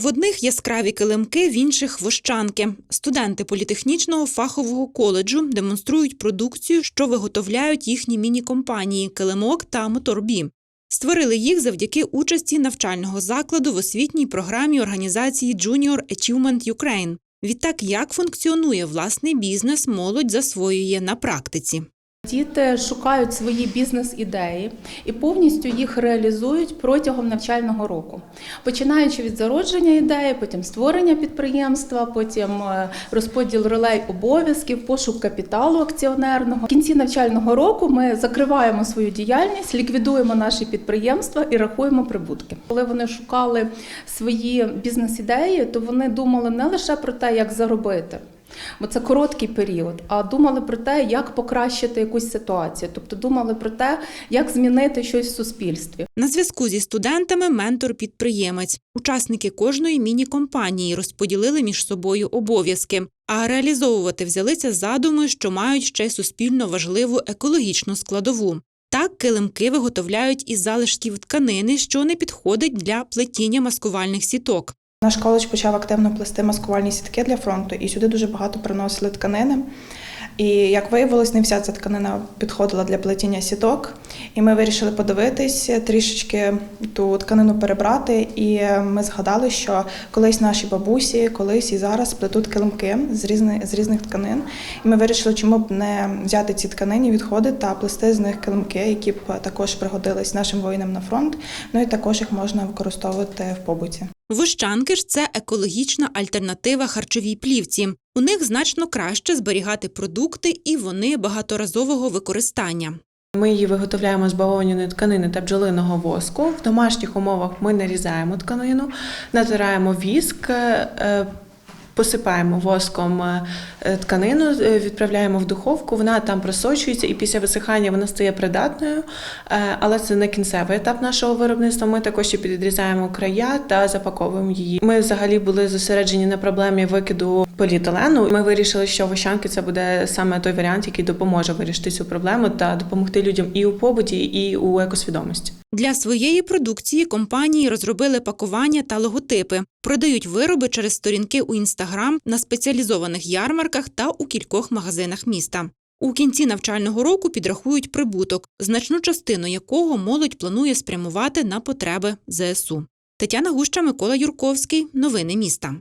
В одних яскраві килимки, в інших вощанки. Студенти політехнічного фахового коледжу демонструють продукцію, що виготовляють їхні міні-компанії килимок та моторбі. Створили їх завдяки участі навчального закладу в освітній програмі організації Junior Achievement Ukraine. Відтак, як функціонує власний бізнес, молодь засвоює на практиці. Діти шукають свої бізнес-ідеї і повністю їх реалізують протягом навчального року, починаючи від зародження ідеї, потім створення підприємства, потім е, розподіл ролей обов'язків, пошук капіталу акціонерного. В кінці навчального року ми закриваємо свою діяльність, ліквідуємо наші підприємства і рахуємо прибутки. Коли вони шукали свої бізнес-ідеї, то вони думали не лише про те, як заробити. Бо це короткий період, а думали про те, як покращити якусь ситуацію, тобто думали про те, як змінити щось в суспільстві. На зв'язку зі студентами ментор-підприємець. Учасники кожної міні-компанії розподілили між собою обов'язки, а реалізовувати взялися задуми, що мають ще суспільно важливу екологічну складову. Так, килимки виготовляють із залишків тканини, що не підходить для плетіння маскувальних сіток. Наш коледж почав активно плести маскувальні сітки для фронту, і сюди дуже багато приносили тканини. І як виявилось, не вся ця тканина підходила для плетіння сіток. І ми вирішили подивитись, трішечки ту тканину перебрати. І ми згадали, що колись наші бабусі, колись і зараз плетуть килимки з різних, з різних тканин. І ми вирішили, чому б не взяти ці тканинні відходи та плести з них килимки, які б також пригодились нашим воїнам на фронт. Ну і також їх можна використовувати в побуті. Вощанки ж це екологічна альтернатива харчовій плівці. У них значно краще зберігати продукти, і вони багаторазового використання. Ми її виготовляємо з бавовняної тканини та бджолиного воску. В домашніх умовах ми нарізаємо тканину, натираємо віск, е, посипаємо воском е, тканину, е, відправляємо в духовку. Вона там просочується, і після висихання вона стає придатною. Е, Але це не кінцевий етап нашого виробництва. Ми також ще підрізаємо края та запаковуємо її. Ми взагалі були зосереджені на проблемі викиду поліетилену. Ми вирішили, що вощанки це буде саме той варіант, який допоможе вирішити цю проблему та допомогти людям і у побуті, і у екосвідомості. Для своєї продукції компанії розробили пакування та логотипи, продають вироби через сторінки у інстаграм на спеціалізованих ярмарках та у кількох магазинах міста. У кінці навчального року підрахують прибуток, значну частину якого молодь планує спрямувати на потреби ЗСУ. Тетяна Гуща, Микола Юрковський. Новини міста.